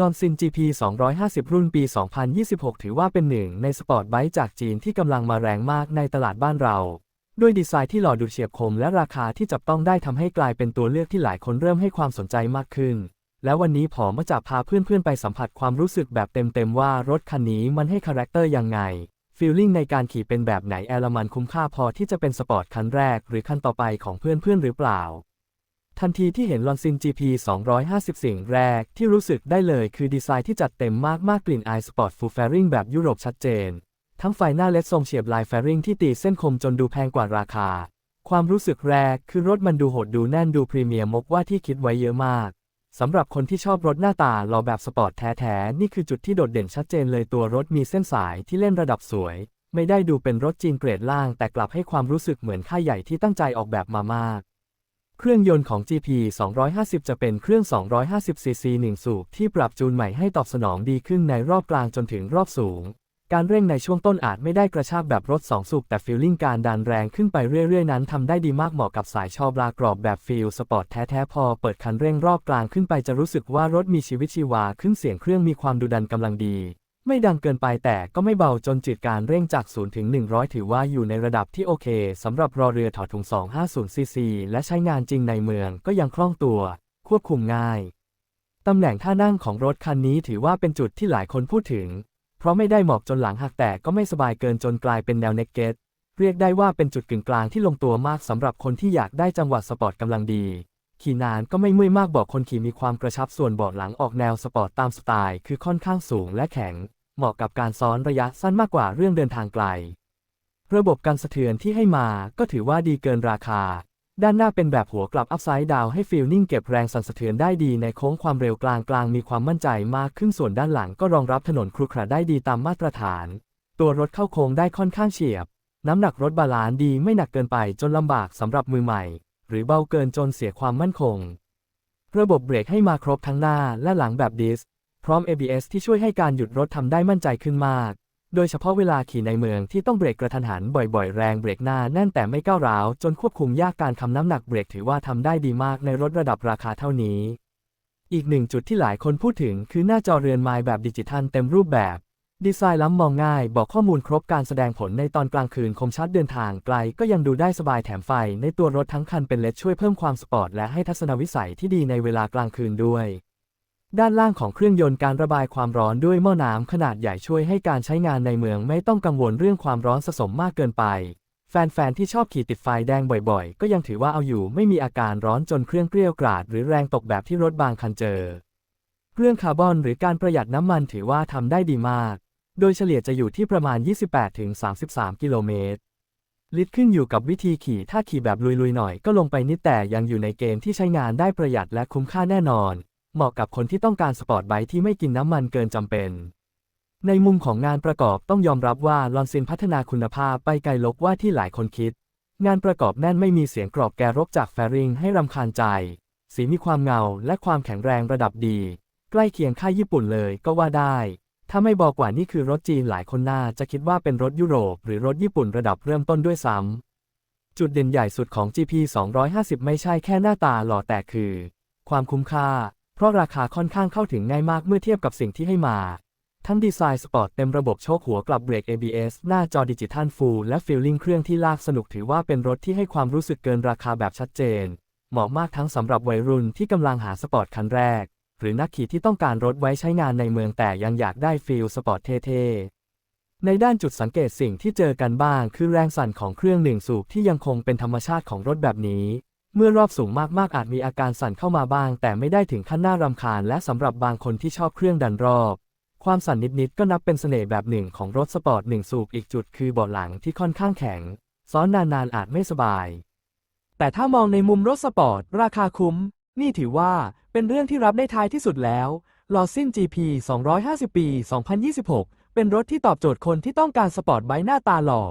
ลอนซิน GP 250 รุ่นปี 2026 ถือว่าเป็นหนึ่งในสปอร์ตไบค์จากจีนที่กำลังมาแรงมากในตลาดบ้านเรา ด้วยดีไซน์ที่หล่อดูเฉียบคมและราคาที่จับต้องได้ทำให้กลายเป็นตัวเลือกที่หลายคนเริ่มให้ความสนใจมากขึ้น และวันนี้ผมมาจะพาเพื่อนๆ ไปสัมผัสความรู้สึกแบบเต็มๆ ว่ารถคันนี้มันให้คาแรคเตอร์ยังไงฟีลลิ่งในการขี่เป็นแบบไหนแอลมันคุ้มค่าพอที่จะเป็นสปอร์ตคันแรก หรือคันต่อไปของเพื่อนๆหรือเปล่า ทันทีที่เห็นลอนซิน GP 250 สิ่งแรกที่รู้สึกได้เลยคือดีไซน์ที่จัดเต็มมากมากกลิ่นอายสปอร์ตฟูลแฟริงแบบยุโรปชัดเจน ทั้งไฟหน้าเลดทรงเฉียบลายแฟริงที่ตีเส้นคมจนดูแพงกว่าราคา ความรู้สึกแรกคือรถมันดูโหดดูแน่นดูพรีเมียมมกว่าที่คิดไว้เยอะมากสำหรับคนที่ชอบรถหน้าตาหล่อแบบสปอร์ตแท้ๆ นี่คือจุดที่โดดเด่นชัดเจนเลยตัวรถมีเส้นสายที่เล่นระดับสวย ไม่ได้ดูเป็นรถจีนเกรดล่าง แต่กลับให้ความรู้สึกเหมือนค่ายใหญ่ที่ตั้งใจออกแบบมามาก เครื่องยนต์ของ GP 250 จะเป็นเครื่อง 250cc 1 สูบที่ปรับจูนใหม่ให้ตอบสนองดีขึ้นในรอบกลางจนถึงรอบสูง การเร่งในช่วงต้นอาจไม่ได้กระชากแบบรถ 2 สูบ แต่ฟีลลิ่งการดันแรงขึ้นไปเรื่อยๆ นั้นทำได้ดีมากเหมาะกับสายชอบลากรอบแบบฟีลสปอร์ตแท้ๆ พอเปิดคันเร่งรอบกลางขึ้นไปจะรู้สึกว่ารถมีชีวิตชีวาขึ้นเสียงเครื่องมีความดุดันกำลังดี ไม่ดังเกินไปแต่ก็ไม่เบาจนจืดการเร่งจาก 0 ถึง 100 ถือว่าอยู่ในระดับที่โอเคสำหรับรอเรือถอดถุง 250cc และใช้งานจริงในเมืองก็ยังคล่องตัว ควบคุมง่าย ตำแหน่งท่านั่งของรถคันนี้ถือว่าเป็นจุดที่หลายคนพูดถึง เพราะไม่ได้หมอบจนหลังหักแต่ก็ไม่สบายเกินจนกลายเป็นแนวเน็กเก็ตเรียกได้ว่าเป็นจุดกึ่งกลางที่ลงตัวมากสำหรับคนที่อยากได้จังหวะสปอร์ตกำลังดี ขี่นานก็ไม่เมื่อยมากบอกคนขี่มีความกระชับส่วนเบาะหลังออกแนวสปอร์ตตามสไตล์คือค่อนข้างสูงและแข็ง เหมาะกับการซ้อนระยะสั้นมากกว่าเรื่องเดินทางไกล ระบบการสะเทือนที่ให้มาก็ถือว่าดีเกินราคา ด้านหน้าเป็นแบบหัวกลับอัพไซด์ดาวให้ฟีลนิ่งเก็บแรงสั่นสะเทือนได้ดีในโค้งความเร็วกลางกลางมีความมั่นใจมากขึ้นส่วนด้านหลังก็รองรับถนนครุขระได้ดีตามมาตรฐาน ตัวรถเข้าโค้งได้ค่อนข้างเฉียบ น้ำหนักรถบาลานซ์ดีไม่หนักเกินไปจนลำบากสำหรับมือใหม่ หรือเบาเกินจนเสียความมั่นคง ระบบเบรกให้มาครบทั้งหน้าและหลังแบบดิส พร้อม ABS ที่ช่วยให้การหยุดรถทำได้มั่นใจขึ้นมาก โดยเฉพาะเวลาขี่ในเมืองที่ต้องเบรกกระทันหันบ่อยๆ แรงเบรกหน้าแน่นแต่ไม่ก้าวร้าว จนควบคุมยากการคำน้ำหนักเบรกถือว่าทำได้ดีมากในรถระดับราคาเท่านี้ อีกหนึ่งจุดที่หลายคนพูดถึงคือหน้าจอเรือนไม้แบบดิจิทัลเต็มรูปแบบ ดีไซน์ล้ำมองง่าย บอกข้อมูลครบการแสดงผลในตอนกลางคืนคมชัดเดินทางไกลก็ยังดูได้สบายแถมไฟ ในตัวรถทั้งคันเป็นเลดช่วยเพิ่มความสปอร์ตและให้ทัศนวิสัยที่ดีในเวลากลางคืนด้วย ด้านล่างของเครื่องยนต์การระบายความร้อนด้วยหม้อน้ำขนาดใหญ่ช่วยให้การใช้งานในเมืองไม่ต้องกังวลเรื่องความร้อนสะสมมากเกินไป แฟนๆที่ชอบขี่ติดไฟแดงบ่อยๆ ก็ยังถือว่าเอาอยู่ไม่มีอาการร้อนจนเครื่องเกลี้ยวกราด หรือแรงตกแบบที่รถบางคันเจอ เรื่องคาร์บอนหรือการประหยัดน้ำมันถือว่าทำได้ดีมาก โดยเฉลี่ยจะอยู่ที่ประมาณ 28-33 กิโลเมตร ลิตรขึ้นอยู่กับวิธีขี่ ถ้าขี่แบบลุยๆหน่อยก็ลงไปนิดแต่ยังอยู่ในเกณฑ์ที่ใช้งานได้ประหยัดและคุ้มค่าแน่นอน เหมาะกับคนที่ต้องการสปอร์ตไบค์ที่ไม่กินน้ำมันเกินจำเป็นในมุมของงานประกอบต้องยอมรับว่าลอนซินพัฒนาคุณภาพไปไกลลกว่าที่หลายคนคิด งานประกอบแน่นไม่มีเสียงกรอบแกรบจากแฟริงให้รำคาญใจ สีมีความเงาและความแข็งแรงระดับดี ใกล้เคียงค่ายญี่ปุ่นเลยก็ว่าได้ ถ้าไม่บอกว่านี่คือรถจีนหลายคนน่าจะคิดว่าเป็นรถยุโรป หรือรถญี่ปุ่นระดับเริ่มต้นด้วยซ้ำ จุดเด่นใหญ่สุดของ GP 250 ไม่ใช่แค่หน้าตาหล่อแต่คือ ความคุ้มค่า เพราะราคาค่อนข้างเข้าถึงง่ายมากเมื่อเทียบกับสิ่งที่ให้มา ทั้งดีไซน์สปอร์ตเต็มระบบโชคหัวกลับเบรก ABS หน้าจอดิจิทัลฟูลและฟีลลิ่งเครื่องที่ลากสนุกถือว่าเป็นรถที่ให้ความรู้สึกเกินราคาแบบชัดเจน เหมาะมากทั้งสำหรับวัยรุ่นที่กำลังหาสปอร์ตคันแรก รือนักขี่ที่ต้องการรถไว้ใช้งานในเมืองแต่ยังอยากได้ฟีลสปอร์ตเท่ๆ ในด้านจุดสังเกตสิ่งที่เจอกันบ้างคือแรงสั่นของเครื่องหนึ่งสูบที่ยังคงเป็นธรรมชาติของรถแบบนี้ เมื่อรอบสูงมากๆอาจมีอาการสั่นเข้ามาบ้าง แต่ไม่ได้ถึงขั้นน่ารำคาญ และสำหรับบางคนที่ชอบเครื่องดันรอบความสั่นนิดๆก็นับเป็นเสน่ห์แบบหนึ่งของรถสปอร์ตหนึ่งสูบอีกจุดคือเบาะหลังที่ค่อนข้างแข็ง ซ้อนนานๆอาจไม่สบาย แต่ถ้ามองในมุมรถสปอร์ต ราคาคุ้ม นี่ถือว่า เป็นเรื่องที่รับได้ท้ายที่สุดแล้วลอซิน GP 250 ปี 2026 เป็นรถที่ตอบโจทย์คนที่ต้องการสปอร์ตไบค์หน้าตาหล่อ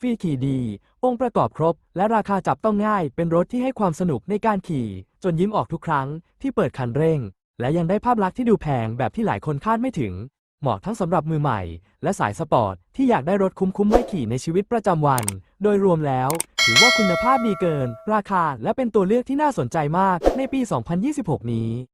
ฟีขี่ดี องค์ประกอบครบ และราคาจับต้องง่าย เป็นรถที่ให้ความสนุกในการขี่ จนยิ้มออกทุกครั้งที่เปิดคันเร่ง และยังได้ภาพลักษณ์ที่ดูแพงแบบที่หลายคนคาดไม่ถึง เหมาะทั้งสำหรับมือใหม่ และสายสปอร์ตที่อยากได้รถคุ้มๆไว้ขี่ในชีวิตประจำวัน โดยรวมแล้ว ถือว่าคุณภาพดีเกิน ราคาและเป็นตัวเลือกที่น่าสนใจมากในปี 2026 นี้